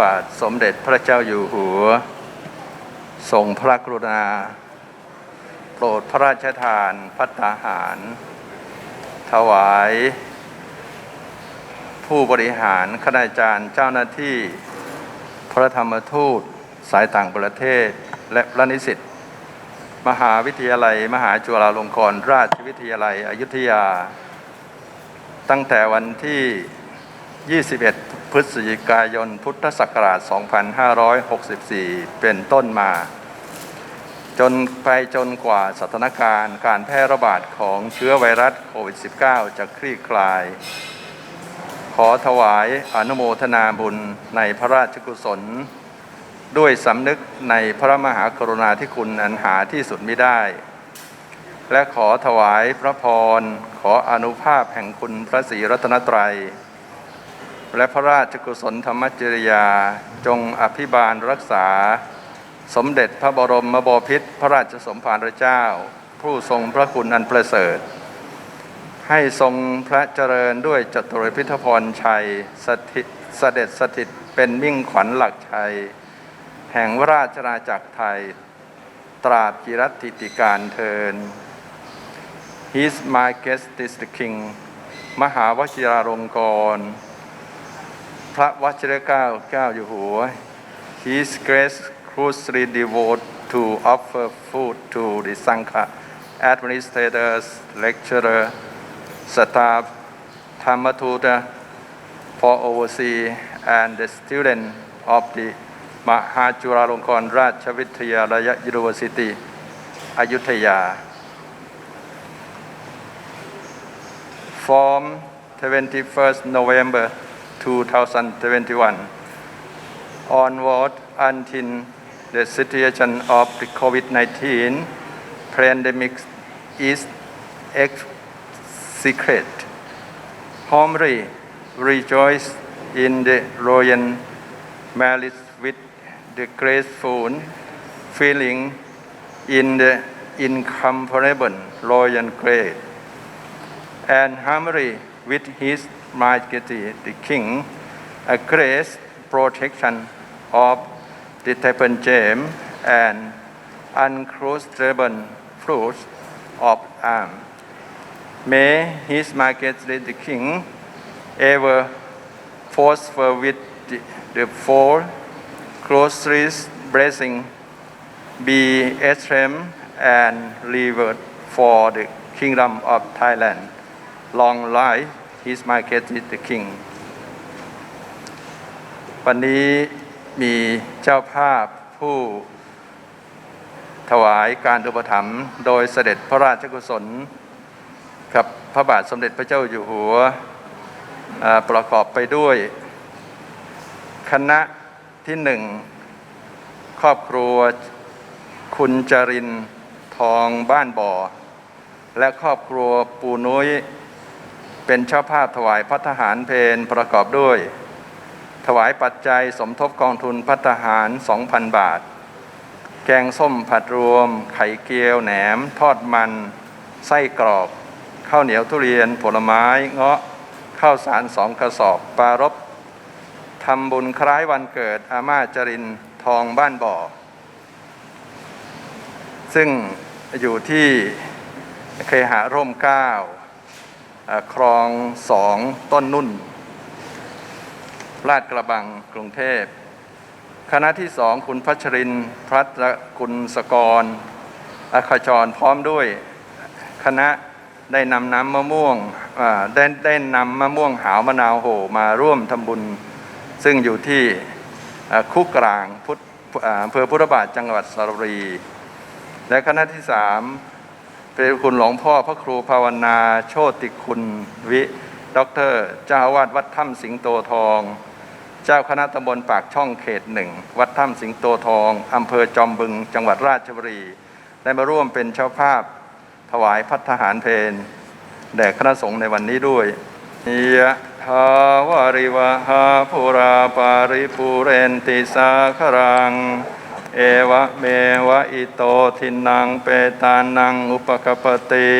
บาทสมเด็จพระเจ้าอยู่หัว ทรงพระกรุณา โปรดพระราชทานพัตตาหาร ถวาย ผู้บริหารคณาจารย์เจ้าหน้าที่ พระธรรมทูตสายต่างประเทศและพระนิสิตมหาวิทยาลัย มหาจุฬาลงกรณราชวิทยาลัยอยุธยา ตั้งแต่วันที่ 21 พฤศจิกายน พุทธศักราช 2564 เป็นต้นมา จนไปจนกว่าสถานการณ์การแพร่ระบาดของเชื้อไวรัสโควิด -19 จะคลี่คลาย ขอถวายอนุโมทนาบุญในพระราชกุศล ด้วยสำนึกในพระมหากรุณาธิคุณอันหาที่สุดไมิได้และขอถวายพระพร ขออนุภาพแห่งคุณพระศรีรัตนตรัย และพระราชกุศลธรรมจริยา จงอภิบาลรักษา สมเด็จพระบรมมบพิตพระราชสมภารเจ้า ผู้ทรงพระคุณอันประเสริฐ ให้ทรงพระเจริญด้วยจตุรพิทพรชัยสถิตเสด็จสถิตเป็นมิ่งขวัญหลักชัย แห่งราชนาจักรไทย ตราบกิรัติติการเทิน His Majesty the King มหาวชิราลงกรณ์ พระวชิรเกล้าเจ้าอยู่หัว His Grace closely devote to offer food to the Sangha administrators, lecturer, staff, Dhammatutta for overseas and the student of the Mahajuralongkorn Rachavitiyalaya University, Ayutthaya. From 21st November 2021 onward until the situation of the COVID-19 pandemic is secret. Humbly rejoice in the royal malice with the graceful feeling in the incomparable royal grace and humbly with his majesty the king a grace protection of the Tibetan gem and uncrucible fruits of arm. May His Majesty the King ever prosper with the, the four closest blessing be extreme and reward for the kingdom of Thailand. Long life His Majesty the King. วันนี้มีเจ้าภาพผู้ถวายการอุปถัมภ์โดยเสด็จพระราชกุศล กับพระบาทสมเด็จพระเจ้าอยู่หัวประกอบไปด้วย คณะที่หนึ่ง ครอบครัวคุณจรินทองบ้านบ่อ และครอบครัวปูนุ้ย เป็นเจ้าภาพถวายพัฒหารเพนประกอบด้วย ถวายปัจจัยสมทบกองทุนพัฒหาร 2,000 บาท แกงส้มผัดรวม ไข่เกียวแหนม ทอดมัน ไส้กรอกข้าวเหนียวทุเรียน ผลไม้เงาะข้าวสารสองกระสอบปลารบทำบุญคล้ายวันเกิดอาม่าจรินทองบ้านบ่อ ซึ่งอยู่ที่เคหะร่มเกล้าอ่า คลองสองต้นนุ่น ลาดกระบังกรุงเทพ คณะที่สองคุณพัชรินพรัตกุลสกรอาคาจรพร้อมด้วยคณะได้นำน้ำมะม่วงอ่าได้ได้นำมะม่วงหาวมะนาวโหมาร่วมทำบุญ ซึ่งอยู่ที่คุกกลางพุทธอำเภอพุทธบาทจังหวัดสระบุรี และคณะที่สาม พระคุณหลวงพ่อพระครูภาวนา โชติคุณวิด็อกเตอร์เจ้าวาสวัดถ้ำสิงโตทอง เจ้าคณะตำบลปากช่องเขตหนึ่ง วัดถ้ำสิงโตทองอำเภอจอมบึง จังหวัดราชบุรี ได้มาร่วมเป็นเจ้าภาพ ถวายพัฒหารเพลแด่คณะสงฆ์ในวันนี้ด้วยยะทาวาริวหาภูราปาริปูเรนติสาครัง เอวะเมวะอิโตทินังเปตานังอุปกปติ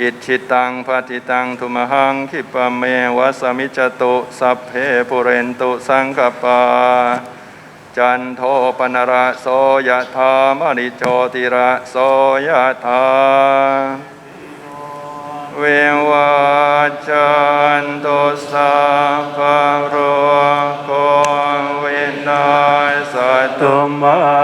อิชิตังปฏิตังทุมหังคิปะเมวะสมิจตุสัพเพปุเรนตุสังกปา จันโทปนระโสยธามณิโชติระโสยธาเววัจันโตสัพพโร ตุ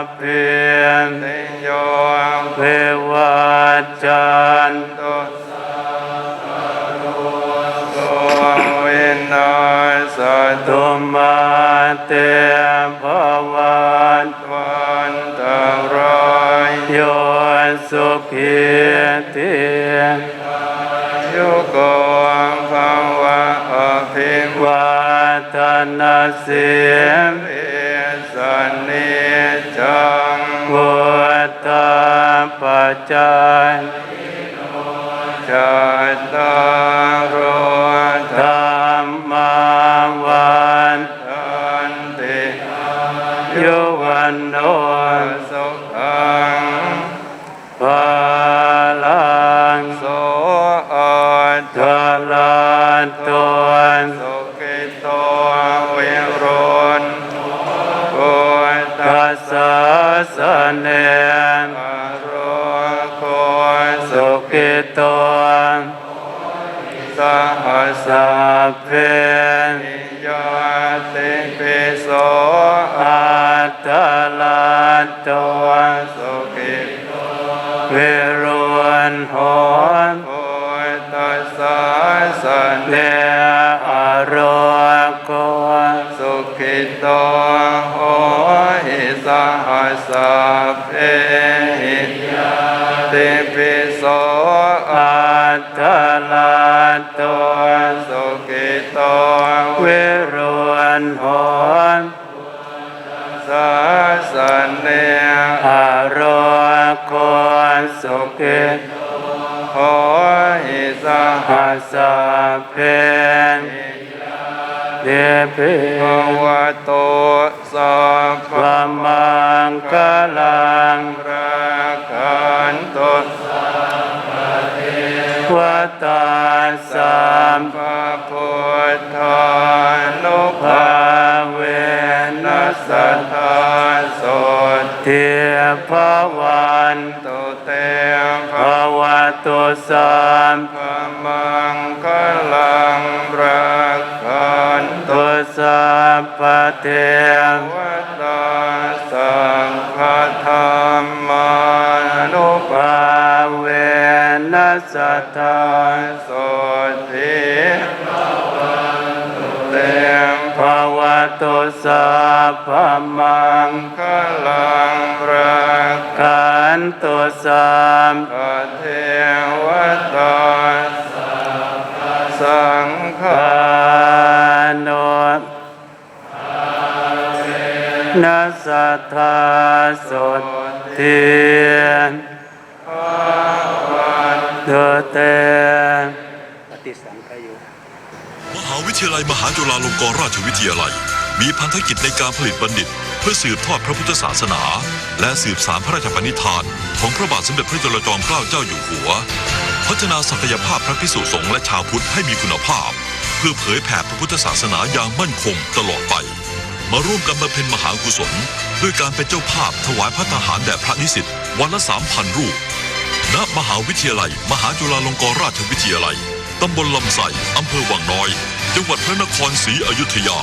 สัพเพติโยเววัจันตุโตวินาสตุตุมาเตภวันวันตรายโยสุขิติยุโกภาวะอภิวะวัฒนสิมเอสันนิ จจันจันตา สเนอโรโคสุสุขิโตสหัสเพนยติปิโสอัตตลาตัวสุขิตเวรุณโหนโอตัสสะสเนอโรโกสุขิโตโรุณโหนสะสะเนอโรโกสุขิโหหิสหัสเพนเดปิภวโตสัพพมังกลังระคันตุวัตตาสัมพระพุทธ สัมพมังคลังรักขันตุสัพพเทวตาสังฆธรรมานุภาเวนัสสัทธาโสทิเตมภาวะตุสัพพมังคลังรักขันตุสัม สัทธาสุทธิตุเตมหาวิทยาลัยมหาจุฬาลงกรณราชวิทยาลัย มีพันธกิจในการผลิตบัณฑิต เพื่อสืบทอดพระพุทธศาสนา และสืบสารพระราชปณิธาน ของพระบาทสมเด็จพระจุลจอมเกล้าเจ้าอยู่หัว พัฒนาศักยภาพพระพิสุสงฆ์และชาวพุทธให้มีคุณภาพ เพื่อเผยแผ่พระพุทธศาสนาอย่างมั่นคงตลอดไป มาร่วมกันบำเพ็ญมหากุศล ด้วยการเป็นเจ้าภาพถวายพระทหารแด่พระนิสิตวันละสามพันรูป ณ มหาวิทยาลัย มหาจุฬาลงกรณราชวิทยาลัย ตำบลลำไส้อำเภอวังน้อย จังหวัดพระนครศรีอยุธยา